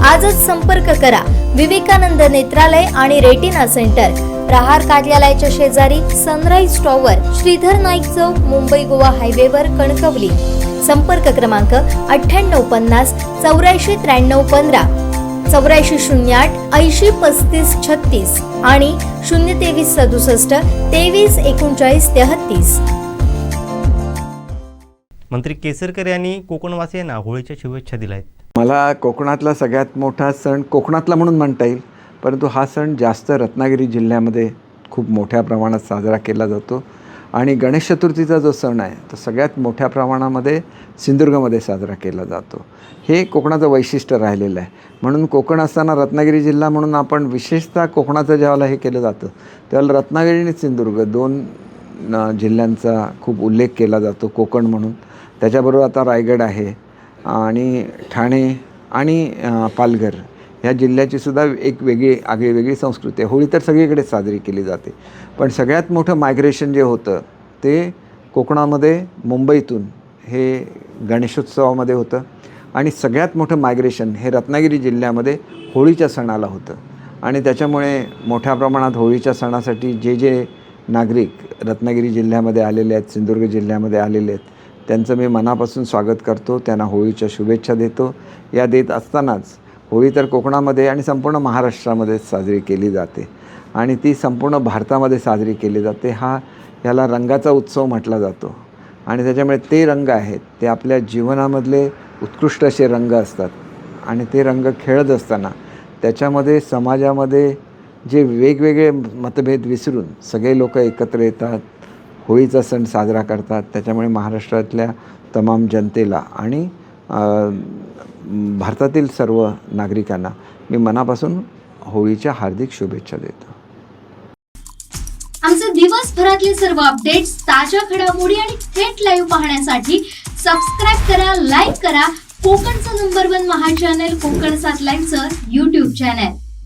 आजच संपर्क करा. विवेकानंद नेत्रालय आणि रेटिना सेंटर. प्रहार कार्यालयाच्या शेजारी सनराईज टॉवर श्रीधर नाईक चौक मुंबई गोवा हायवेवर कणकवली. संपर्क क्रमांक अठ्ठ्याण्णव पन्नास चौऱ्याऐंशी त्र्याण्णव पंधरा. चौऱ्याऐंशी शून्य आठ ऐंशी पस्तीस छत्तीस आणि शून्य तेवीस सदुसष्ट तेवीस एकोणचाळीस तेहत्तीस. मंत्री केसरकर यांनी कोकणवासियांना होळीच्या शुभेच्छा दिल्या आहेत. मला कोकणातला सगळ्यात मोठा सण कोकणातला म्हणून म्हणता येईल परंतु हा सण जास्त रत्नागिरी जिल्ह्यामध्ये खूप मोठ्या प्रमाणात साजरा केला जातो. आणि गणेश चतुर्थीचा जो सण आहे तो सगळ्यात मोठ्या प्रमाणामध्ये सिंधुदुर्गमध्ये साजरा केला जातो. हे कोकणाचं वैशिष्ट्य राहिलेलं आहे. म्हणून कोकण असताना रत्नागिरी जिल्हा म्हणून आपण विशेषतः कोकणाचं ज्यावेळेला हे केलं जातं त्यावेळेला रत्नागिरी आणि सिंधुदुर्ग दोन जिल्ह्यांचा खूप उल्लेख केला जातो कोकण म्हणून. त्याच्याबरोबर आता रायगड आहे आणि ठाणे आणि पालघर ह्या जिल्ह्याची सुद्धा एक वेगळी आगळी वेगळी संस्कृती आहे. होळी तर सगळीकडे साजरी केली जाते. पण सगळ्यात मोठं मायग्रेशन जे होतं ते कोकणामध्ये मुंबईतून हे गणेशोत्सवामध्ये होतं. आणि सगळ्यात मोठं मायग्रेशन हे रत्नागिरी जिल्ह्यामध्ये होळीच्या सणाला होतं. आणि त्याच्यामुळे मोठ्या प्रमाणात होळीच्या सणासाठी जे जे नागरिक रत्नागिरी जिल्ह्यामध्ये आलेले आहेत सिंधुदुर्ग जिल्ह्यामध्ये आलेले आहेत त्यांचं मी मनापासून स्वागत करतो. त्यांना होळीच्या शुभेच्छा देतो. या देत असतानाच होळी तर कोकणामध्ये आणि संपूर्ण महाराष्ट्रामध्ये साजरी केली जाते आणि ती संपूर्ण भारतामध्ये साजरी केली जाते. हा याला रंगाचा उत्सव म्हटला जातो. आणि त्याच्यामुळे ते रंग आहेत ते आपल्या जीवनामधले उत्कृष्ट असे रंग असतात आणि ते रंग खेळत असताना त्याच्यामध्ये समाजामध्ये जे वेगवेगळे मतभेद विसरून सगळे लोक एकत्र येतात होळीचा सण साजरा करतात. त्याच्यामुळे महाराष्ट्रातल्या तमाम जनतेला आणि भारतातील सर्व नागरिकांना मी मनापासून होळीच्या हार्दिक शुभेच्छा देतो. आमचे दिवसभरातले सर्व अपडेट्स ताज्या घडामोडी आणि थेट लाईव्ह पाहण्यासाठी सबस्क्राईब करा लाईक करा. कोकणचं number one Maha channel Konkan सात लाईनचं युट्यूब चॅनल